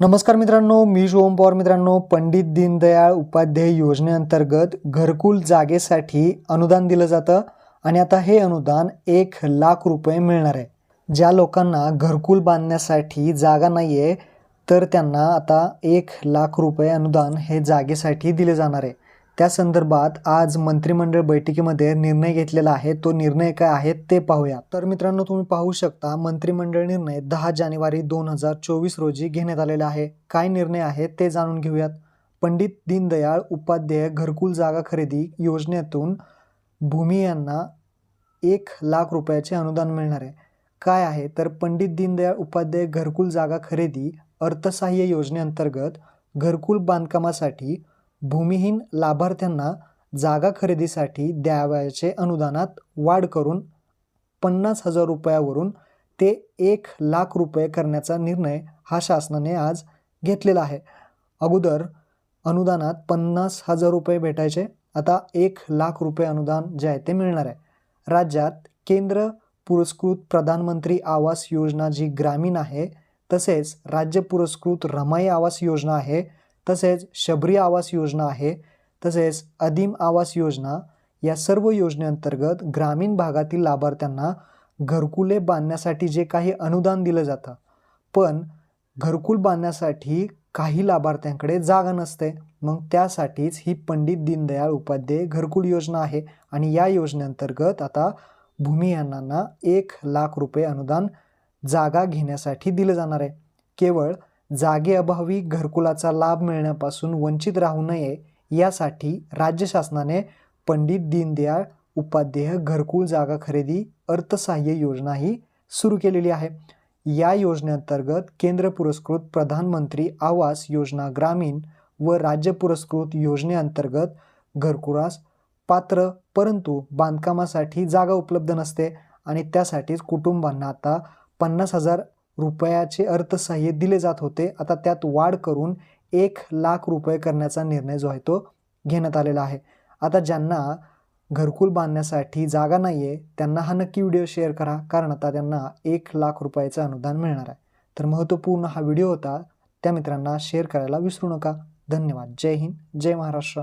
नमस्कार मित्रांनो मी शिवम पवार. मित्रांनो पंडित दीनदयाळ उपाध्याय योजनेअंतर्गत घरकुल जागेसाठी अनुदान दिलं जातं आणि आता हे अनुदान एक लाख रुपये मिळणार आहे. ज्या लोकांना घरकुल बांधण्यासाठी जागा नाही आहे तर त्यांना आता एक लाख रुपये अनुदान हे जागेसाठी दिले जाणार आहे. त्या संदर्भात आज मंत्रिमंडळ बैठकीमध्ये निर्णय घेतलेला आहे. तो निर्णय काय आहे ते पाहूया. तर मित्रांनो तुम्ही पाहू शकता मंत्रिमंडळ निर्णय दहा जानेवारी दोन हजार चोवीस रोजी घेण्यात आलेला आहे. काय निर्णय आहे ते जाणून घेऊयात. पंडित दीनदयाळ उपाध्याय घरकुल जागा खरेदी योजनेतून भूमी यांना एक लाख रुपयाचे अनुदान मिळणार आहे. काय आहे? तर पंडित दीनदयाळ उपाध्याय घरकुल जागा खरेदी अर्थसहाय्य योजनेअंतर्गत घरकुल बांधकामासाठी भूमिहीन लाभार्थ्यांना जागा खरेदीसाठी द्यावयाचे अनुदानात वाढ करून पन्नास हजार रुपयावरून ते एक लाख रुपये करण्याचा निर्णय हा शासनाने आज घेतलेला आहे. अगोदर अनुदानात पन्नास हजार रुपये भेटायचे आता एक लाख रुपये अनुदान जे आहे ते मिळणार आहे. राज्यात केंद्र पुरस्कृत प्रधानमंत्री आवास योजना जी ग्रामीण आहे तसेच राज्य पुरस्कृत रमाई आवास योजना आहे तसेच शबरी आवास योजना आहे तसेच अदीम आवास योजना या सर्व योजनेअंतर्गत ग्रामीण भागातील लाभार्थ्यांना घरकुले बांधण्यासाठी जे काही अनुदान दिलं जातं पण घरकुल बांधण्यासाठी काही लाभार्थ्यांकडे जागा नसते. मग त्यासाठीच ही पंडित दीनदयाळ उपाध्याय घरकुल योजना आहे आणि या योजनेअंतर्गत आता भूमिहीनांना एक लाख रुपये अनुदान जागा घेण्यासाठी दिलं जाणार आहे. केवळ जागेअभावी घरकुलाचा लाभ मिळण्यापासून वंचित राहू नये यासाठी राज्य शासनाने पंडित दीनदयाळ उपाध्याय घरकुल जागा खरेदी अर्थसहाय्य योजना ही सुरू केलेली आहे. या योजनेअंतर्गत केंद्र पुरस्कृत प्रधानमंत्री आवास योजना ग्रामीण व राज्य पुरस्कृत योजनेअंतर्गत घरकुलास पात्र परंतु बांधकामासाठी जागा उपलब्ध नसते आणि त्यासाठीच कुटुंबांना आता पन्नास हजार रुपयाचे अर्थसहाय्य दिले जात होते. आता त्यात वाढ करून एक लाख रुपये करण्याचा निर्णय जो आहे तो घेण्यात आलेला आहे. आता ज्यांना घरकुल बांधण्यासाठी जागा नाही आहे त्यांना हा नक्की व्हिडिओ शेअर करा कारण आता त्यांना एक लाख रुपयाचं अनुदान मिळणार आहे. तर महत्त्वपूर्ण हा व्हिडिओ होता त्या मित्रांना शेअर करायला विसरू नका. धन्यवाद. जय हिंद. जय महाराष्ट्र.